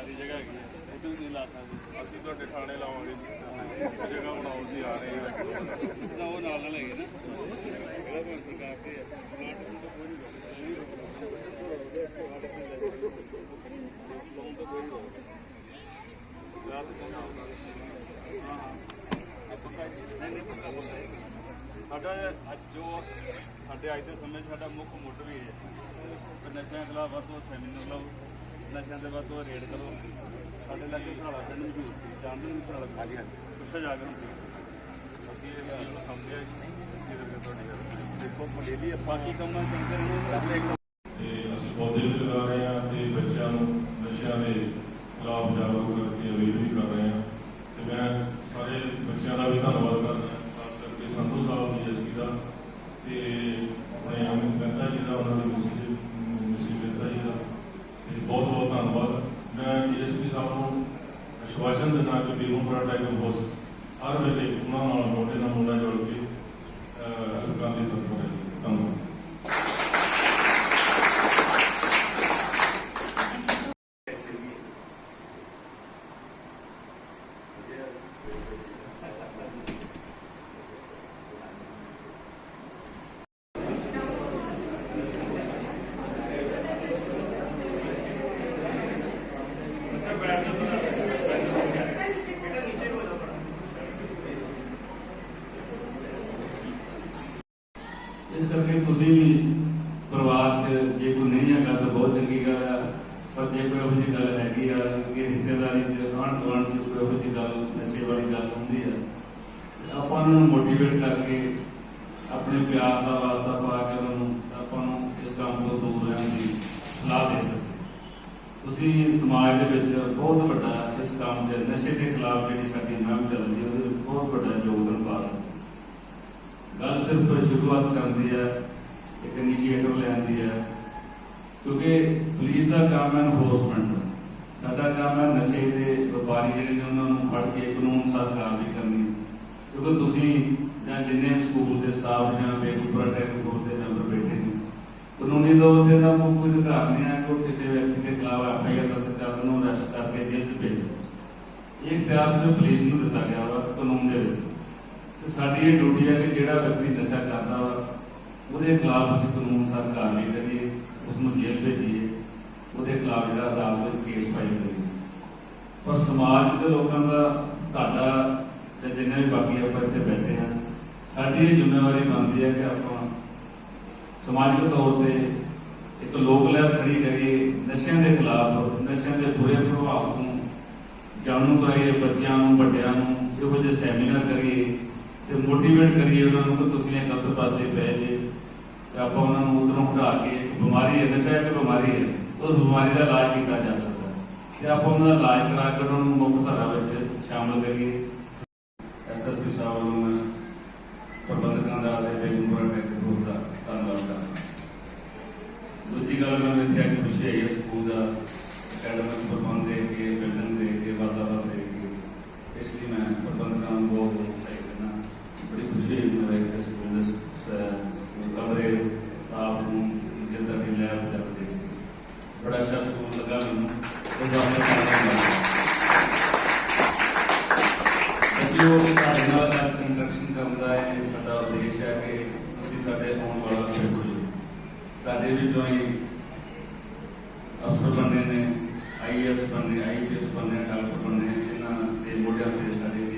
ਸਾਰੀ ਜਗ੍ਹਾ ਹੈਗੀ ਹੈ ਉੱਥੇ ਵੀ ਨਹੀਂ ਲਾ ਸਕਦੇ। ਅਸੀਂ ਤੁਹਾਡੇ ਥਾਣੇ ਲਾਵਾਂਗੇ ਜੀ। ਜਗ੍ਹਾ ਬਣਾਉਣ ਦੀ ਆ ਰਹੀ ਹੈ ਤਾਂ ਉਹ ਨਾਲ ਨਾਲ ਹੈਗੇ ਨਾ। ਜਿਹੜਾ ਕੋਈ ਸਰਕਾਰ ਤੇ ਹੈ ਪਲਾਟ ਨੂੰ ਤਾਂ ਕੋਈ ਨਹੀਂ ਲੋਨ ਤਾਂ ਕੋਈ ਨਹੀਂ। ਯਾਦ ਕਰਨਾ ਹਾਂ ਹਾਂ। ਇਹ ਸਰਕਾਰ ਨਹੀਂ ਨਹੀਂ ਪਤਾ ਪਤਾ ਹੈ। ਸਾਡਾ ਅੱਜ ਜੋ ਸਾਡੇ ਅੱਜ ਦੇ ਸਮੇਂ 'ਚ ਸਾਡਾ ਮੁੱਖ ਮੋਟਿਵ ਹੀ ਹੈ। ਕਿ ਨਸ਼ਿਆਂ ਖਿਲਾਫ ਵੱਧ ਤੋਂ ਵੱਧ ਸੈਮੀਨਾਰ ਲਾਓ। ਨਸ਼ਿਆਂ ਦੇ ਵੱਧ ਤੋਂ ਰੇਡ ਕਰੋ। ਸਾਡੇ ਲਾਗੇ ਸਹਾਲਾ ਪਿੰਡ ਮਸ਼ਹੂਰ ਸੀ ਜਾਣਦੇ ਨਹੀਂ ਸਹਾਲਾ ਹਾਂਜੀ ਹਾਂਜੀ। ਸੁੱਚਾ ਜਾਗਰਣ ਸੀ। ਅਸੀਂ ਇਹ ਗੱਲ ਨੂੰ ਸਮਝਿਆ ਜੀ। ਇਸੇ ਕਰਕੇ ਤੁਹਾਡੀ ਗੱਲ ਦੇਖੋ ਮਡੇਲੀ ਬਾਕੀ ਕੰਮਾਂ ਚੰਗੇ ਰਹੇ ਤੇ ਅਸੀਂ ਪੌਦੇ ਵੀ ਲਗਾ ਰਹੇ ਹਾਂ ਤੇ ਬੱਚਿਆਂ ਨੂੰ ਨਸ਼ਿਆਂ ਦੇ ਖਿਲਾਫ ਜਾਗਰੂਕ ਕਰਕੇ ਅਵੇਅਰ ਵੀ ਕਰ ਰਹੇ ਹਾਂ। இருந்து நாட்டு போராட்டங்கள் போஸ் ஆறுதலை உணவு போட்டு நம்ம உடனே வளர்த்து காந்தி தத்துவம் தந்தோம் Gracias. ਇਸ ਕਰਕੇ ਤੁਸੀਂ ਵੀ ਪਰਿਵਾਰ 'ਚ ਜੇ ਕੋਈ ਨਹੀਂ ਹੈਗਾ ਤਾਂ ਬਹੁਤ ਚੰਗੀ ਗੱਲ ਆ। ਪਰ ਜੇ ਕੋਈ ਇਹੋ ਜਿਹੀ ਗੱਲ ਹੈਗੀ ਆ ਕਿ ਰਿਸ਼ਤੇਦਾਰੀ 'ਚ ਆਂਢ ਗੁਆਂਢ 'ਚ ਕੋਈ ਇਹੋ ਜਿਹੀ ਗੱਲ, ਨਸ਼ੇ ਵਾਲੀ ਗੱਲ ਹੁੰਦੀ ਆ ਆਪਾਂ ਉਹਨਾਂ ਨੂੰ ਮੋਟੀਵੇਟ ਕਰਕੇ ਆਪਣੇ ਪਿਆਰ ਦਾ ਵਾਸਤਾ ਪਾ ਕੇ ਉਹਨਾਂ ਨੂੰ ਆਪਾਂ ਨੂੰ ਇਸ ਕੰਮ ਤੋਂ ਦੂਰ ਰਹਿਣ ਦੀ ਸਲਾਹ ਦੇ ਸਕਦੇ ਤੁਸੀਂ ਸਮਾਜ ਦੇ ਵਿੱਚ ਬਹੁਤ ਵੱਡਾ ਇਸ ਕੰਮ 'ਚ ਨਸ਼ੇ ਦੇ ਖਿਲਾਫ ਜਿਹੜੀ ਸਾਡੀ ਮੁਹਿੰਮ ਚੱਲਦੀ ਹੈ ਉਹਦੇ ਵਿੱਚ ਬਹੁਤ ਵੱਡਾ ਯੋਗਦਾਨ ਪਾ ਸਕਦੇ ਗੱਲ ਸਿਰਫ ਸ਼ੁਰੂਆਤ ਕਰਦੀ ਹੈ ਇੱਕ ਇਨੀਸ਼ੀਏਟਿਵ ਲੈਂਦੀ ਹੈ ਕਿਉਂਕਿ ਪੁਲਿਸ ਦਾ ਕੰਮ ਹੈ ਐਨਫੋਰਸਮੈਂਟ ਸਾਡਾ ਕੰਮ ਹੈ ਨਸ਼ੇ ਦੇ ਵਪਾਰੀ ਜਿਹੜੇ ਨੇ ਉਹਨਾਂ ਨੂੰ ਫੜ ਕੇ ਕਾਨੂੰਨ ਅਨੁਸਾਰ ਕਾਰਵਾਈ ਕਰਨੀ। ਕਿਉਂਕਿ ਤੁਸੀਂ ਜਾਂ ਜਿੰਨੇ ਸਕੂਲ ਦੇ ਸਟਾਫ ਜਾਂ ਬੇਗਮਪੁਰਾ ਟੈਕ ਫੋਰਸ ਦੇ ਮੈਂਬਰ ਬੈਠੇ ਨੇ, ਕਾਨੂੰਨੀ ਤੌਰ ਤੇ ਤਾਂ ਕੋਈ ਅਧਿਕਾਰ ਨਹੀਂ ਹੈ ਕਿ ਕਿਸੇ ਵਿਅਕਤੀ ਦੇ ਖਿਲਾਫ ਐਫਆਈਆਰ ਦਰਜ ਕਰਨ ਨੂੰ ਅਰੈਸਟ ਕਰਕੇ ਜੇਲ੍ਹ 'ਚ ਭੇਜੇ ਇਹ ਇਖਤਿਆਰ ਸਿਰਫ ਪੁਲਿਸ ਨੂੰ ਦਿੱਤਾ ਗਿਆ ਵਾ ਕਾਨੂੰਨ ਦੇ ਵਿੱਚ। ਤੇ ਸਾਡੀ ਇਹ ਡਿਊਟੀ ਹੈ ਕਿ ਜਿਹੜਾ ਵਿਅਕਤੀ ਨਸ਼ਾ ਕਰਦਾ ਵਾ, ਉਹਦੇ ਖਿਲਾਫ ਅਸੀਂ ਕਾਨੂੰਨ ਅਨੁਸਾਰ ਕਾਰਵਾਈ ਕਰੀਏ ਉਸ ਨੂੰ ਜੇਲ੍ਹ ਭੇਜੀਏ, ਉਹਦੇ ਖਿਲਾਫ ਜਿਹੜਾ ਅਦਾਲਤ ਵਿੱਚ ਕੇਸ ਫਾਈਲ ਕਰੀਏ। ਪਰ ਸਮਾਜ ਦੇ ਲੋਕਾਂ ਦਾ, ਤੁਹਾਡਾ ਤੇ ਜਿੰਨੇ ਵੀ ਬਾਕੀ ਆਪਾਂ ਇੱਥੇ ਬੈਠੇ ਹਾਂ, ਸਾਡੀ ਇਹ ਜ਼ਿੰਮੇਵਾਰੀ ਬਣਦੀ ਹੈ ਕਿ ਆਪਾਂ ਸਮਾਜਿਕ ਤੌਰ ਤੇ ਇੱਕ ਲੋਕ ਲਹਿਰ ਖੜੀ ਕਰੀਏ, ਨਸ਼ਿਆਂ ਦੇ ਖਿਲਾਫ, ਨਸ਼ਿਆਂ ਦੇ ਬੁਰੇ ਪ੍ਰਭਾਵ ਨੂੰ, ਜਾਣੂ ਕਰੀਏ, ਬੱਚਿਆਂ ਨੂੰ, ਵੱਡਿਆਂ ਨੂੰ, ਇਹੋ ਜਿਹੇ ਸੈਮੀਨਾਰ ਕਰੀਏ ਤੇ ਮੋਟੀਵੇਟ ਕਰੀਏ ਉਹਨਾਂ ਨੂੰ ਕਿ ਤੁਸੀਂ ਇਹ ਗਲਤ ਪਾਸੇ ਪੈ ਜੇ ਤੇ ਆਪਾਂ ਉਹਨਾਂ ਨੂੰ ਉਧਰੋਂ ਹਟਾ ਕੇ ਬਿਮਾਰੀ ਹੈ, ਨਸ਼ਾ ਇੱਕ ਬਿਮਾਰੀ ਹੈ, ਉਸ ਬਿਮਾਰੀ ਦਾ ਇਲਾਜ ਕੀਤਾ ਜਾ ਸਕਦਾ ਹੈ। ਤੇ ਆਪਾਂ ਉਹਨਾਂ ਦਾ ਇਲਾਜ ਕਰਾ ਕੇ ਉਹਨਾਂ ਨੂੰ ਮੁੱਖ ਧਾਰਾ ਵਿੱਚ ਸ਼ਾਮਲ ਕਰੀਏ। ਐਸਐਸਪੀ ਸਾਹਿਬ ਨੂੰ ਪ੍ਰਬੰਧਕਾਂ ਦਾ ਤੇ ਬੇਗਮਪੁਰਾ ਟੈਕਨੋਲੋਜੀ ਦਾ ਧੰਨਵਾਦ ਕਰਦਾ ਦੂਜੀ ਗੱਲ ਮੈਂ ਇੱਥੇ ਇੱਕ ਹੈ ਸਕੂਲ ਦਾ ਅਕੈਡਮਿਕ ਪ੍ਰਬੰਧ ਦੇ ਕੇ ਜੋ ਹੈ ਸਾਡਾ ਉਦੇਸ਼ ਹੈ ਕਿ ਅਸੀਂ ਸਾਡੇ ਆਉਣ ਵਾਲਾ ਸਾਡੇ ਵਿੱਚੋਂ ਹੀ ਅਫਸਰ ਬਣਨੇ ਨੇ ਆਈਐਸ ਬਣਨੇ ਆਈਪੀਐਸ ਬਣਨੇ ਡਾਕਟਰ ਬਣਨੇ ਜਿਨ੍ਹਾਂ ਦੇ ਮੋਢਿਆਂ ਤੇ ਸਾਡੇ